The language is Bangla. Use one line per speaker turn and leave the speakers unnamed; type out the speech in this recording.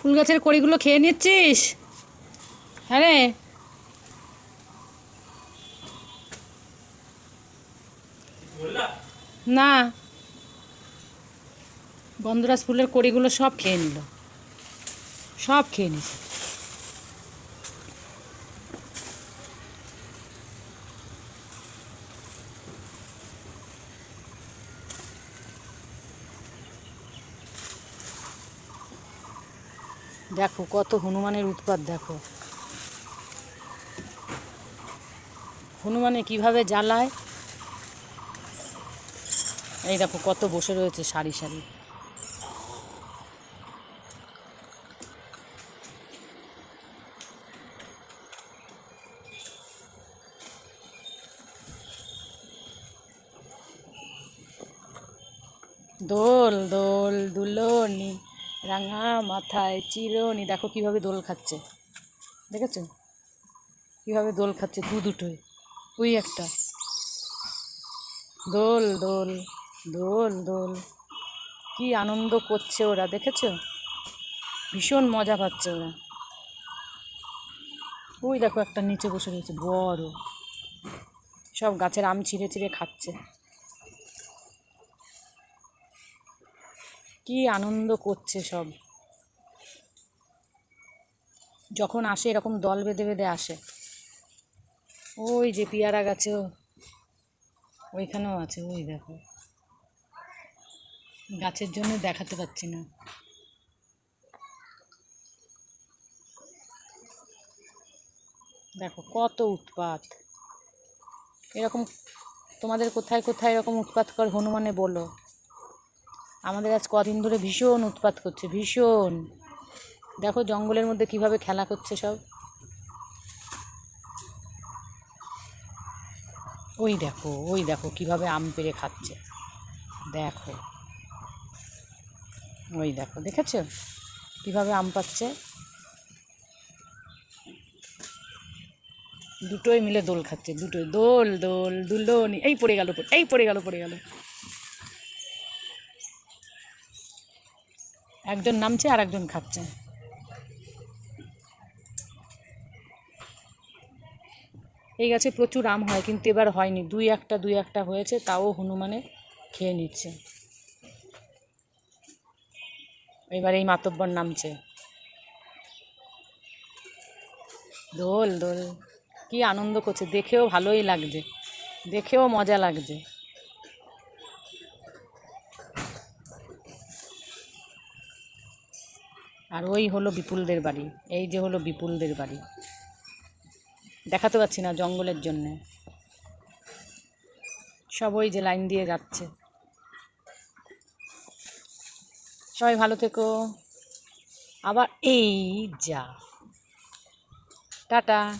ফুল গাছের কড়িগুলো খেয়ে নিচ্ছিস? হ্যাঁ রে। না। বন্ধুরাজ ফুলের কড়িগুলো সব খেয়ে নিল। সব খেয়ে নিছে। দেখো কত হনুমানের উৎপাত, দেখো। হনুমানে কীভাবে জ্বালায়? এই দেখো কত বসে রয়েছে সারি সারি। দোল দোল, দুলনি। রাঙা মাথায় চিরনি, দেখো কীভাবে দোল খাচ্ছে। দেখেছ? কীভাবে দোল খাচ্ছে দু দুটোই। ওই একটা। দোল দোল দোল দোল। কি আনন্দ করছে ওরা, দেখেছ? ভীষণ মজা পাচ্ছে ওরা। ওই দেখো একটা নিচে বসে রয়েছে, বড়। সব গাছের আম ছিঁড়ে ছিঁড়ে খাচ্ছে। কি আনন্দ করছে সব। যখন আসে, এরকম দল বেঁধে বেঁধে আসে। ওই যে পেয়ারা গাছেও ওইখানেও আছে, ওই দেখো। গাছের জন্য দেখাতে পাচ্ছি না। দেখো কত উৎপাত। এরকম তোমাদের কোথায় কোথায় এরকম উৎপাত কর হনুমানে বলো। আমাদের আজ কদিন ধরে ভীষণ উৎপাত করছে, ভীষণ। দেখো জঙ্গলের মধ্যে কীভাবে খেলা করছে সব। ওই দেখো ওই দেখো কীভাবে আম পেড়ে খাচ্ছে। দেখো। ওই দেখো, দেখেছ? কীভাবে আম পাচ্ছে। দুটোই মিলে দোল খাচ্ছে, দুটোই। দোল দোল দুলনি এই পড়ে গেল, এই পড়ে গেল পড়ে গেল। একজন নামছে আর একজন খাচ্ছে। এই গাছে প্রচুর আম হয়, কিন্তু এবার হয়নি। দুই একটা দুই একটা হয়েছে, তাও হনুমানে খেয়ে নিচ্ছে। এবার এই মাতব্বর নামছে। দোল দোল। কি আনন্দ করছে। দেখেও ভালোই লাগছে। দেখেও মজা লাগছে। আর ওই হলো বিপুলদের বাড়ি, এই যে হলো বিপুলদের বাড়ি। দেখাতে পাচ্ছি না জঙ্গলের জন্যে। সব ওই যে লাইন দিয়ে যাচ্ছে। সবাই ভালো থেকো। আবার এই যা। টাটা।